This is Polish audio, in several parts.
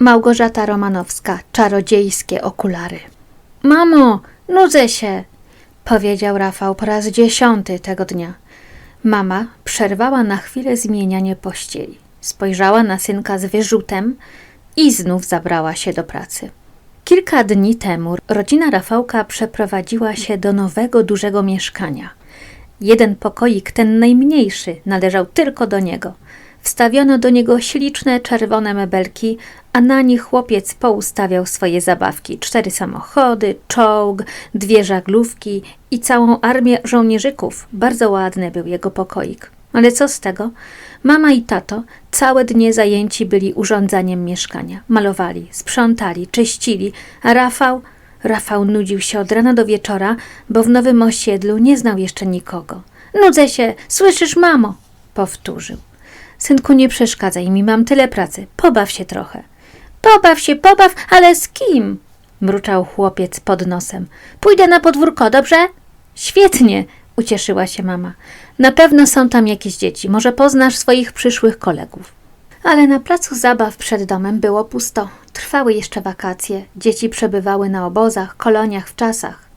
Małgorzata Romanowska, czarodziejskie okulary. Mamo, nudzę się, powiedział Rafał po raz dziesiąty tego dnia. Mama przerwała na chwilę zmienianie pościeli. Spojrzała na synka z wyrzutem i znów zabrała się do pracy. Kilka dni temu rodzina Rafałka przeprowadziła się do nowego, dużego mieszkania. Jeden pokoik, ten najmniejszy, należał tylko do niego. Wstawiono do niego śliczne czerwone mebelki, a na nich chłopiec poustawiał swoje zabawki. Cztery samochody, czołg, dwie żaglówki i całą armię żołnierzyków. Bardzo ładny był jego pokoik. Ale co z tego? Mama i tato całe dnie zajęci byli urządzaniem mieszkania. Malowali, sprzątali, czyścili, a Rafał... Rafał nudził się od rana do wieczora, bo w nowym osiedlu nie znał jeszcze nikogo. Nudzę się, słyszysz, mamo? Powtórzył. Synku, nie przeszkadzaj mi, mam tyle pracy. Pobaw się trochę. Pobaw się, pobaw, ale z kim? Mruczał chłopiec pod nosem. Pójdę na podwórko, dobrze? Świetnie, ucieszyła się mama. Na pewno są tam jakieś dzieci, może poznasz swoich przyszłych kolegów. Ale na placu zabaw przed domem było pusto. Trwały jeszcze wakacje. Dzieci przebywały na obozach, koloniach w czasach.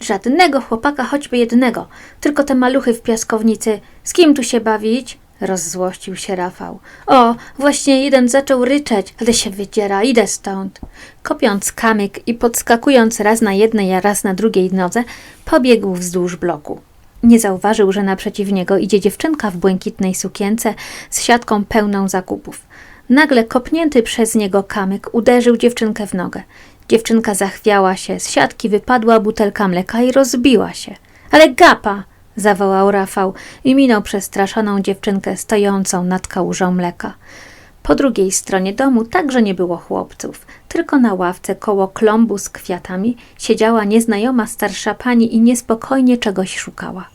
Żadnego chłopaka, choćby jednego, tylko te maluchy w piaskownicy. Z kim tu się bawić? Rozzłościł się Rafał. O, właśnie jeden zaczął ryczeć, ale się wydziera, idę stąd. Kopiąc kamyk i podskakując raz na jednej, a raz na drugiej nodze, pobiegł wzdłuż bloku. Nie zauważył, że naprzeciw niego idzie dziewczynka w błękitnej sukience z siatką pełną zakupów. Nagle kopnięty przez niego kamyk uderzył dziewczynkę w nogę. Dziewczynka zachwiała się, z siatki wypadła butelka mleka i rozbiła się. Ale gapa! Zawołał Rafał i minął przestraszoną dziewczynkę stojącą nad kałużą mleka. Po drugiej stronie domu także nie było chłopców, tylko na ławce koło klombu z kwiatami siedziała nieznajoma starsza pani i niespokojnie czegoś szukała.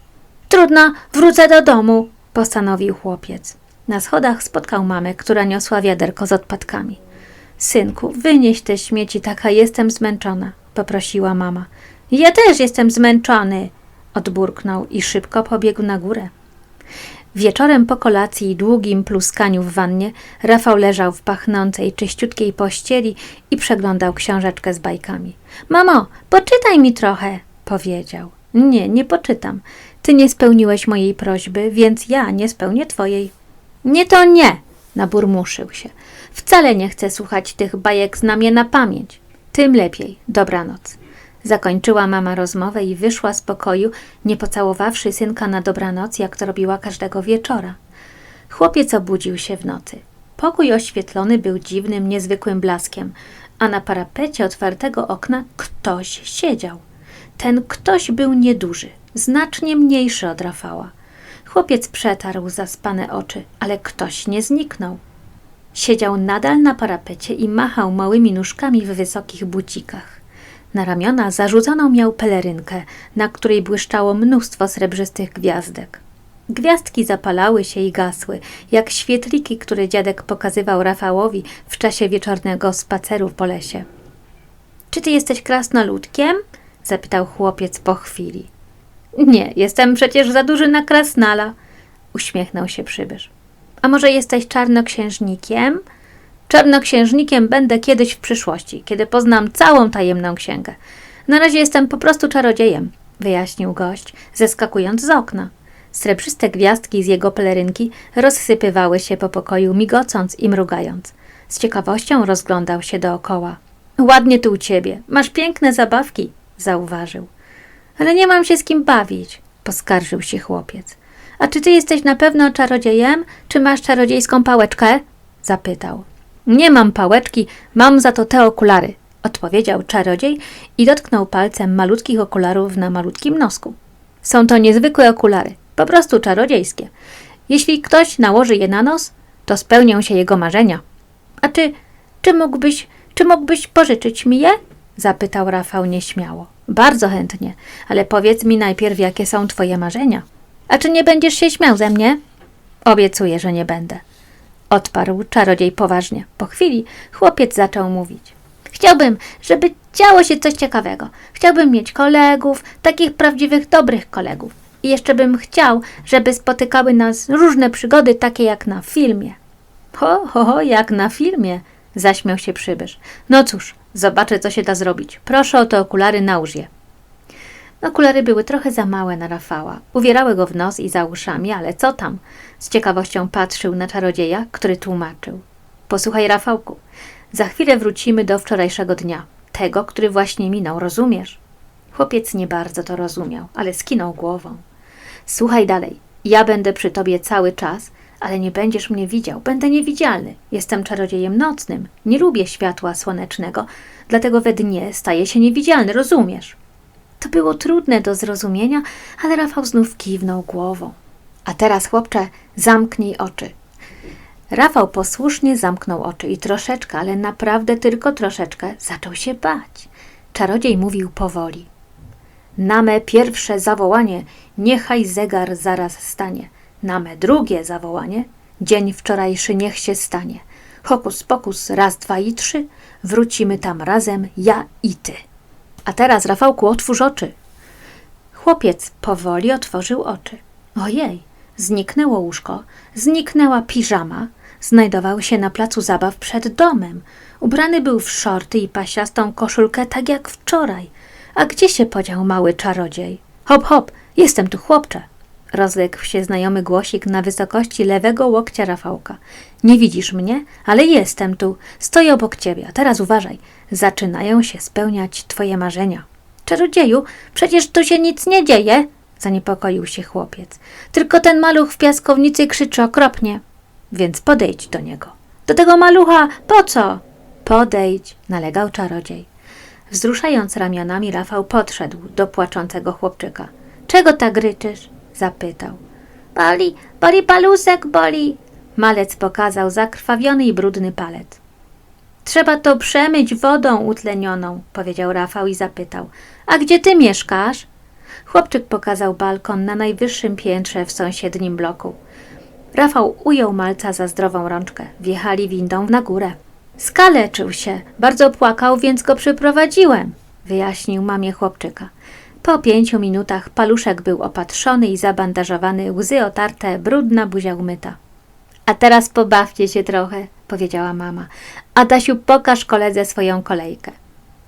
Trudno, wrócę do domu, postanowił chłopiec. Na schodach spotkał mamę, która niosła wiaderko z odpadkami. Synku, wynieś te śmieci, taka jestem zmęczona, poprosiła mama. Ja też jestem zmęczony, odburknął i szybko pobiegł na górę. Wieczorem po kolacji i długim pluskaniu w wannie Rafał leżał w pachnącej, czyściutkiej pościeli i przeglądał książeczkę z bajkami. Mamo, poczytaj mi trochę, powiedział. Nie, nie poczytam. Ty nie spełniłeś mojej prośby, więc ja nie spełnię twojej. Nie to nie, naburmuszył się. Wcale nie chcę słuchać tych bajek, znam je na pamięć. Tym lepiej. Dobranoc. Zakończyła mama rozmowę i wyszła z pokoju, nie pocałowawszy synka na dobranoc, jak to robiła każdego wieczora. Chłopiec obudził się w nocy. Pokój oświetlony był dziwnym, niezwykłym blaskiem, a na parapecie otwartego okna ktoś siedział. Ten ktoś był nieduży, znacznie mniejszy od Rafała. Chłopiec przetarł zaspane oczy, ale ktoś nie zniknął. Siedział nadal na parapecie i machał małymi nóżkami w wysokich bucikach. Na ramiona zarzuconą miał pelerynkę, na której błyszczało mnóstwo srebrzystych gwiazdek. Gwiazdki zapalały się i gasły, jak świetliki, które dziadek pokazywał Rafałowi w czasie wieczornego spaceru po lesie. Czy ty jesteś krasnoludkiem? zapytał chłopiec po chwili. Nie, jestem przecież za duży na krasnala, uśmiechnął się przybysz. A może jesteś czarnoksiężnikiem? Czarnoksiężnikiem będę kiedyś w przyszłości, kiedy poznam całą tajemną księgę. Na razie jestem po prostu czarodziejem, wyjaśnił gość, zeskakując z okna. Srebrzyste gwiazdki z jego pelerynki rozsypywały się po pokoju, migocąc i mrugając. Z ciekawością rozglądał się dookoła. Ładnie tu u ciebie, masz piękne zabawki, zauważył. Ale nie mam się z kim bawić, poskarżył się chłopiec. A czy ty jesteś na pewno czarodziejem, czy masz czarodziejską pałeczkę? zapytał. Nie mam pałeczki, mam za to te okulary, odpowiedział czarodziej i dotknął palcem malutkich okularów na malutkim nosku. Są to niezwykłe okulary, po prostu czarodziejskie. Jeśli ktoś nałoży je na nos, to spełnią się jego marzenia. A czy, czy mógłbyś, czy mógłbyś pożyczyć mi je? zapytał Rafał nieśmiało. Bardzo chętnie, ale powiedz mi najpierw, jakie są twoje marzenia. A czy nie będziesz się śmiał ze mnie? Obiecuję, że nie będę. Odparł czarodziej poważnie. Po chwili chłopiec zaczął mówić. Chciałbym, żeby działo się coś ciekawego. Chciałbym mieć kolegów, takich prawdziwych, dobrych kolegów. I jeszcze bym chciał, żeby spotykały nas różne przygody, takie jak na filmie. Ho, ho, ho, jak na filmie, Zaśmiał się przybysz. No cóż, zobaczę, co się da zrobić. Proszę o te okulary, nałóż je. Okulary były trochę za małe na Rafała. Uwierały go w nos i za uszami, ale co tam? Z ciekawością patrzył na czarodzieja, który tłumaczył. Posłuchaj, Rafałku, za chwilę wrócimy do wczorajszego dnia. Tego, który właśnie minął, rozumiesz? Chłopiec nie bardzo to rozumiał, ale skinął głową. Słuchaj dalej. Ja będę przy tobie cały czas, ale nie będziesz mnie widział. Będę niewidzialny. Jestem czarodziejem nocnym. Nie lubię światła słonecznego, dlatego we dnie staję się niewidzialny, rozumiesz? To było trudne do zrozumienia, ale Rafał znów kiwnął głową. A teraz, chłopcze, zamknij oczy. Rafał posłusznie zamknął oczy i troszeczkę, ale naprawdę tylko troszeczkę, zaczął się bać. Czarodziej mówił powoli. Na me pierwsze zawołanie, niechaj zegar zaraz stanie. Na me drugie zawołanie, dzień wczorajszy niech się stanie. Hokus pokus, raz, dwa i trzy, wrócimy tam razem, ja i ty. A teraz, Rafałku, otwórz oczy. Chłopiec powoli otworzył oczy. Ojej, zniknęło łóżko, zniknęła piżama, znajdował się na placu zabaw przed domem. Ubrany był w szorty i pasiastą koszulkę, tak jak wczoraj. A gdzie się podział mały czarodziej? Hop, hop, jestem tu, chłopcze. Rozległ się znajomy głosik na wysokości lewego łokcia Rafałka. Nie widzisz mnie, ale jestem tu. Stoję obok ciebie. A teraz uważaj. Zaczynają się spełniać twoje marzenia. Czarodzieju, przecież tu się nic nie dzieje, zaniepokoił się chłopiec. Tylko ten maluch w piaskownicy krzyczy okropnie. Więc podejdź do niego. Do tego malucha, po co? Podejdź, nalegał czarodziej. Wzruszając ramionami, Rafał podszedł do płaczącego chłopczyka. Czego tak ryczysz? Zapytał. Boli, boli palusek, boli. Malec pokazał zakrwawiony i brudny palec. Trzeba to przemyć wodą utlenioną, powiedział Rafał i zapytał. A gdzie ty mieszkasz? Chłopczyk pokazał balkon na najwyższym piętrze w sąsiednim bloku. Rafał ujął malca za zdrową rączkę. Wjechali windą na górę. Skaleczył się, bardzo płakał, więc go przyprowadziłem, wyjaśnił mamie chłopczyka. Po pięciu minutach paluszek był opatrzony i zabandażowany, łzy otarte, brudna buzia umyta. A teraz pobawcie się trochę, powiedziała mama. Adasiu, pokaż koledze swoją kolejkę.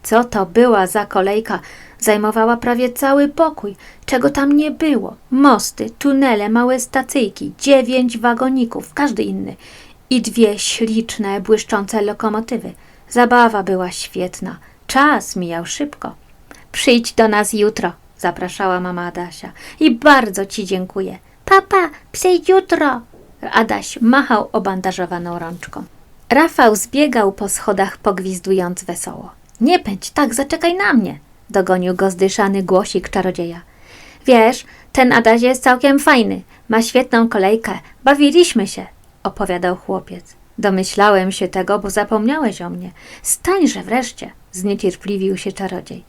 Co to była za kolejka? Zajmowała prawie cały pokój. Czego tam nie było? Mosty, tunele, małe stacyjki, dziewięć wagoników, każdy inny. I dwie śliczne, błyszczące lokomotywy. Zabawa była świetna. Czas mijał szybko. Przyjdź do nas jutro, zapraszała mama Adasia. I bardzo ci dziękuję. Papa, przyjdź jutro. Adaś machał obandażowaną rączką. Rafał zbiegał po schodach, pogwizdując wesoło. Nie pędź tak, zaczekaj na mnie, dogonił go zdyszany głosik czarodzieja. Wiesz, ten Adaś jest całkiem fajny, ma świetną kolejkę, bawiliśmy się, opowiadał chłopiec. Domyślałem się tego, bo zapomniałeś o mnie. Stańże wreszcie, zniecierpliwił się czarodziej.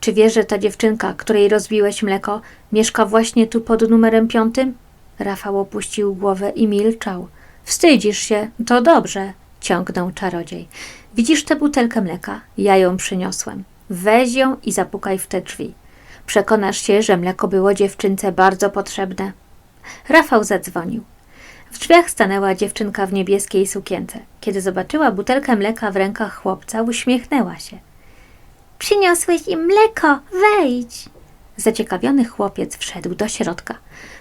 Czy wiesz, że ta dziewczynka, której rozbiłeś mleko, mieszka właśnie tu pod numerem piątym? Rafał opuścił głowę i milczał. Wstydzisz się, to dobrze, ciągnął czarodziej. Widzisz tę butelkę mleka? Ja ją przyniosłem. Weź ją i zapukaj w te drzwi. Przekonasz się, że mleko było dziewczynce bardzo potrzebne. Rafał zadzwonił. W drzwiach stanęła dziewczynka w niebieskiej sukience. Kiedy zobaczyła butelkę mleka w rękach chłopca, uśmiechnęła się. Przyniosłeś im mleko, wejdź! Zaciekawiony chłopiec wszedł do środka.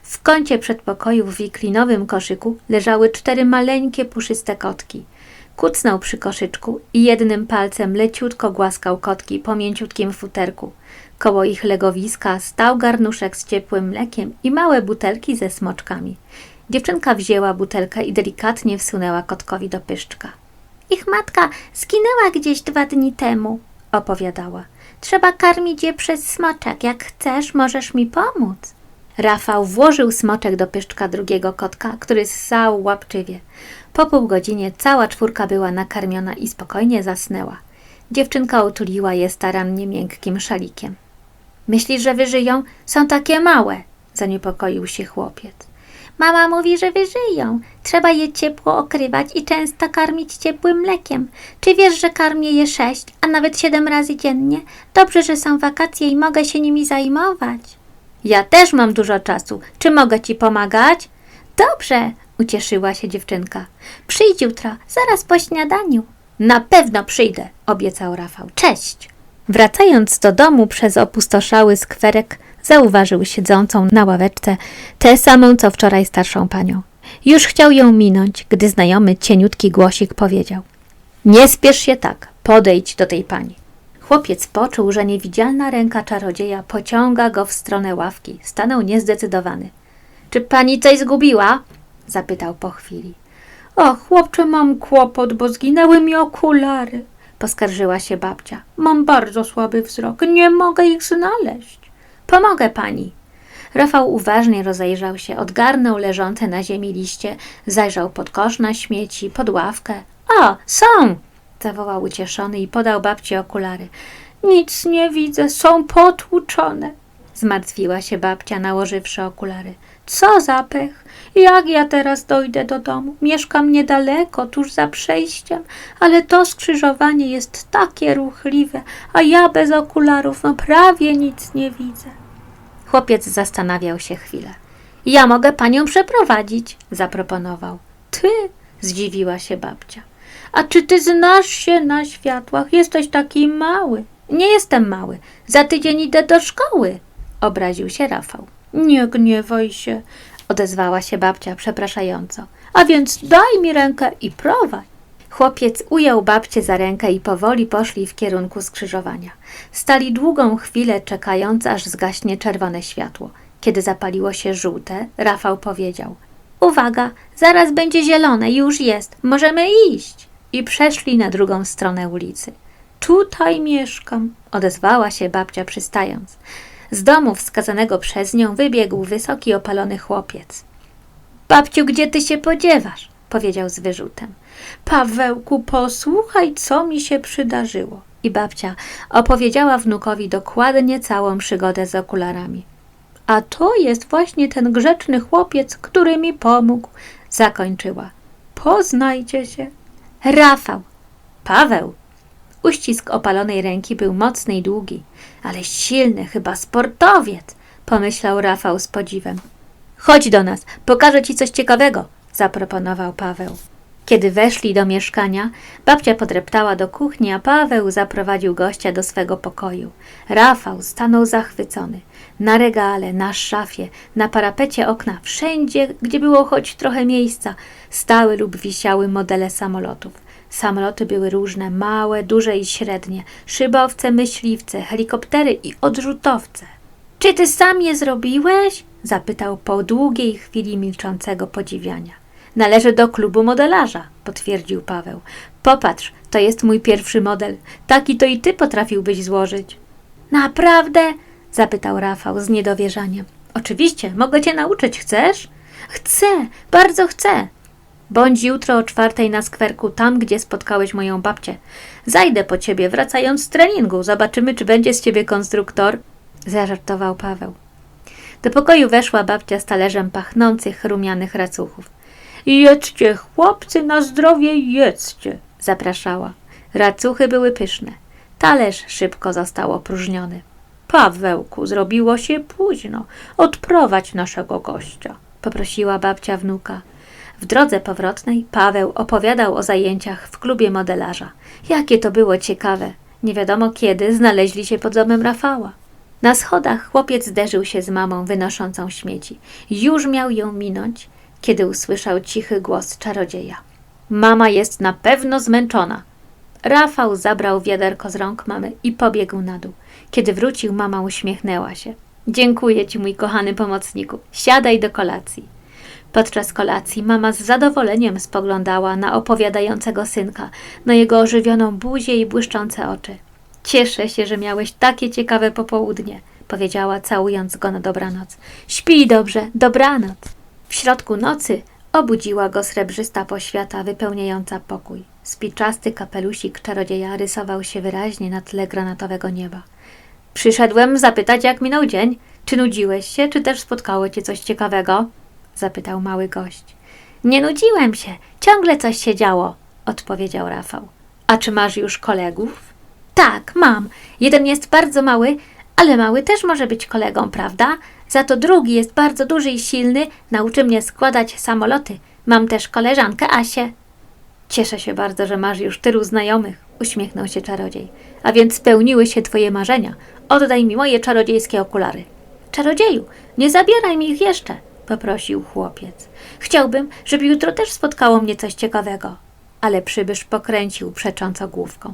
W kącie przedpokoju w wiklinowym koszyku leżały cztery maleńkie, puszyste kotki. Kucnął przy koszyczku i jednym palcem leciutko głaskał kotki po mięciutkim futerku. Koło ich legowiska stał garnuszek z ciepłym mlekiem i małe butelki ze smoczkami. Dziewczynka wzięła butelkę i delikatnie wsunęła kotkowi do pyszczka. Ich matka zginęła gdzieś dwa dni temu, opowiadała. Trzeba karmić je przez smoczek. Jak chcesz, możesz mi pomóc. Rafał włożył smoczek do pyszczka drugiego kotka, który ssał łapczywie. Po pół godzinie cała czwórka była nakarmiona i spokojnie zasnęła. Dziewczynka utuliła je starannie miękkim szalikiem. Myślisz, że wyżyją? Są takie małe, zaniepokoił się chłopiec. Mama mówi, że wyżyją. Trzeba je ciepło okrywać i często karmić ciepłym mlekiem. Czy wiesz, że karmię je sześć, a nawet siedem razy dziennie? Dobrze, że są wakacje i mogę się nimi zajmować. Ja też mam dużo czasu. Czy mogę ci pomagać? Dobrze, ucieszyła się dziewczynka. Przyjdź jutro, zaraz po śniadaniu. Na pewno przyjdę, obiecał Rafał. Cześć! Wracając do domu przez opustoszały skwerek, zauważył siedzącą na ławeczce tę samą co wczoraj starszą panią. Już chciał ją minąć, gdy znajomy cieniutki głosik powiedział: Nie spiesz się tak, podejdź do tej pani. Chłopiec poczuł, że niewidzialna ręka czarodzieja pociąga go w stronę ławki. Stanął niezdecydowany. Czy pani coś zgubiła? zapytał po chwili. Ach, chłopcze, mam kłopot, bo zginęły mi okulary, poskarżyła się babcia. Mam bardzo słaby wzrok, nie mogę ich znaleźć. Pomogę pani. Rafał uważnie rozejrzał się, odgarnął leżące na ziemi liście, zajrzał pod kosz na śmieci, pod ławkę. O, są! zawołał ucieszony i podał babci okulary. Nic nie widzę, są potłuczone. Zmartwiła się babcia, nałożywszy okulary. Co za pech! Jak ja teraz dojdę do domu? Mieszkam niedaleko, tuż za przejściem, ale to skrzyżowanie jest takie ruchliwe, a ja bez okularów no prawie nic nie widzę. Chłopiec zastanawiał się chwilę. Ja mogę panią przeprowadzić, zaproponował. Ty? zdziwiła się babcia. A czy ty znasz się na światłach? Jesteś taki mały. Nie jestem mały. Za tydzień idę do szkoły, obraził się Rafał. Nie gniewaj się, odezwała się babcia przepraszająco. A więc daj mi rękę i prowadź. Chłopiec ujął babcię za rękę i powoli poszli w kierunku skrzyżowania. Stali długą chwilę, czekając, aż zgaśnie czerwone światło. Kiedy zapaliło się żółte, Rafał powiedział: Uwaga, zaraz będzie zielone, już jest, możemy iść. I przeszli na drugą stronę ulicy. Tutaj mieszkam, odezwała się babcia przystając. Z domu wskazanego przez nią wybiegł wysoki, opalony chłopiec. Babciu, gdzie ty się podziewasz? powiedział z wyrzutem. Pawełku, posłuchaj, co mi się przydarzyło. I babcia opowiedziała wnukowi dokładnie całą przygodę z okularami. A to jest właśnie ten grzeczny chłopiec, który mi pomógł, zakończyła. Poznajcie się. Rafał. Paweł. Uścisk opalonej ręki był mocny i długi, ale silny, chyba sportowiec, pomyślał Rafał z podziwem. Chodź do nas, pokażę ci coś ciekawego, zaproponował Paweł. Kiedy weszli do mieszkania, babcia podreptała do kuchni, a Paweł zaprowadził gościa do swego pokoju. Rafał stanął zachwycony. Na regale, na szafie, na parapecie okna, wszędzie, gdzie było choć trochę miejsca, stały lub wisiały modele samolotów. Samoloty były różne, małe, duże i średnie, szybowce, myśliwce, helikoptery i odrzutowce. Czy ty sam je zrobiłeś? zapytał po długiej chwili milczącego podziwiania. Należy do klubu modelarza, potwierdził Paweł. Popatrz, to jest mój pierwszy model. Taki to i ty potrafiłbyś złożyć. Naprawdę? zapytał Rafał z niedowierzaniem. Oczywiście, mogę cię nauczyć, chcesz? Chcę, bardzo chcę. Bądź jutro o czwartej na skwerku, tam gdzie spotkałeś moją babcię. Zajdę po ciebie, wracając z treningu. Zobaczymy, czy będzie z ciebie konstruktor. Zażartował Paweł. Do pokoju weszła babcia z talerzem pachnących, rumianych racuchów. Jedzcie, chłopcy, na zdrowie jedzcie, zapraszała. Racuchy były pyszne. Talerz szybko został opróżniony. Pawełku, zrobiło się późno. Odprowadź naszego gościa, poprosiła babcia wnuka. W drodze powrotnej Paweł opowiadał o zajęciach w klubie modelarza. Jakie to było ciekawe. Nie wiadomo kiedy znaleźli się pod domem Rafała. Na schodach chłopiec zderzył się z mamą wynoszącą śmieci. Już miał ją minąć, kiedy usłyszał cichy głos czarodzieja. Mama jest na pewno zmęczona. Rafał zabrał wiaderko z rąk mamy i pobiegł na dół. Kiedy wrócił, mama uśmiechnęła się. Dziękuję ci, mój kochany pomocniku. Siadaj do kolacji. Podczas kolacji mama z zadowoleniem spoglądała na opowiadającego synka, na jego ożywioną buzię i błyszczące oczy. Cieszę się, że miałeś takie ciekawe popołudnie, powiedziała, całując go na dobranoc. Śpij dobrze, dobranoc. W środku nocy obudziła go srebrzysta poświata wypełniająca pokój. Spiczasty kapelusik czarodzieja rysował się wyraźnie na tle granatowego nieba. Przyszedłem zapytać, jak minął dzień. Czy nudziłeś się, czy też spotkało cię coś ciekawego? Zapytał mały gość. Nie nudziłem się, ciągle coś się działo, odpowiedział Rafał. A czy masz już kolegów? Tak, mam. Jeden jest bardzo mały, ale mały też może być kolegą, prawda? Za to drugi jest bardzo duży i silny, nauczy mnie składać samoloty. Mam też koleżankę Asię. Cieszę się bardzo, że masz już tylu znajomych, uśmiechnął się czarodziej. A więc spełniły się twoje marzenia. Oddaj mi moje czarodziejskie okulary. Czarodzieju, nie zabieraj mi ich jeszcze, poprosił chłopiec. Chciałbym, żeby jutro też spotkało mnie coś ciekawego. Ale przybysz pokręcił przecząco główką.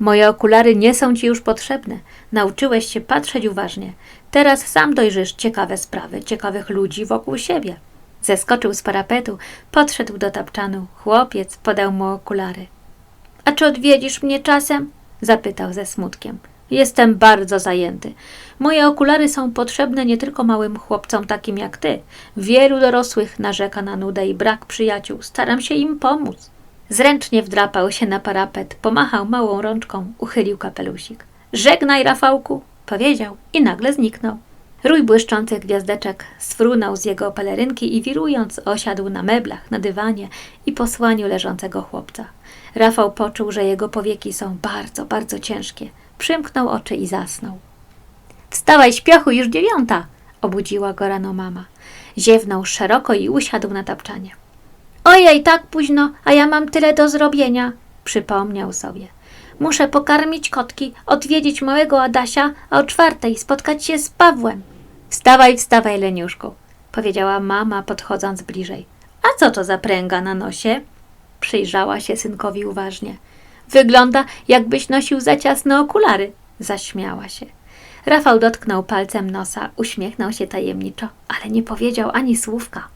Moje okulary nie są ci już potrzebne. Nauczyłeś się patrzeć uważnie. Teraz sam dojrzysz ciekawe sprawy, ciekawych ludzi wokół siebie. Zeskoczył z parapetu, podszedł do tapczanu. Chłopiec podał mu okulary. A czy odwiedzisz mnie czasem? zapytał ze smutkiem. Jestem bardzo zajęty. Moje okulary są potrzebne nie tylko małym chłopcom takim jak ty. Wielu dorosłych narzeka na nudę i brak przyjaciół. Staram się im pomóc. Zręcznie wdrapał się na parapet, pomachał małą rączką, uchylił kapelusik. Żegnaj, Rafałku, powiedział i nagle zniknął. Rój błyszczących gwiazdeczek sfrunął z jego pelerynki i wirując osiadł na meblach, na dywanie i posłaniu leżącego chłopca. Rafał poczuł, że jego powieki są bardzo, bardzo ciężkie. Przymknął oczy i zasnął. Wstawaj, śpiochu, już dziewiąta! obudziła go rano mama. Ziewnął szeroko i usiadł na tapczanie. Ojej, tak późno, a ja mam tyle do zrobienia, przypomniał sobie. Muszę pokarmić kotki, odwiedzić małego Adasia, a o czwartej spotkać się z Pawłem. Wstawaj, wstawaj, Leniuszku, powiedziała mama, podchodząc bliżej. A co to za pręga na nosie? Przyjrzała się synkowi uważnie. Wygląda, jakbyś nosił za ciasne okulary. Zaśmiała się. Rafał dotknął palcem nosa, uśmiechnął się tajemniczo, ale nie powiedział ani słówka.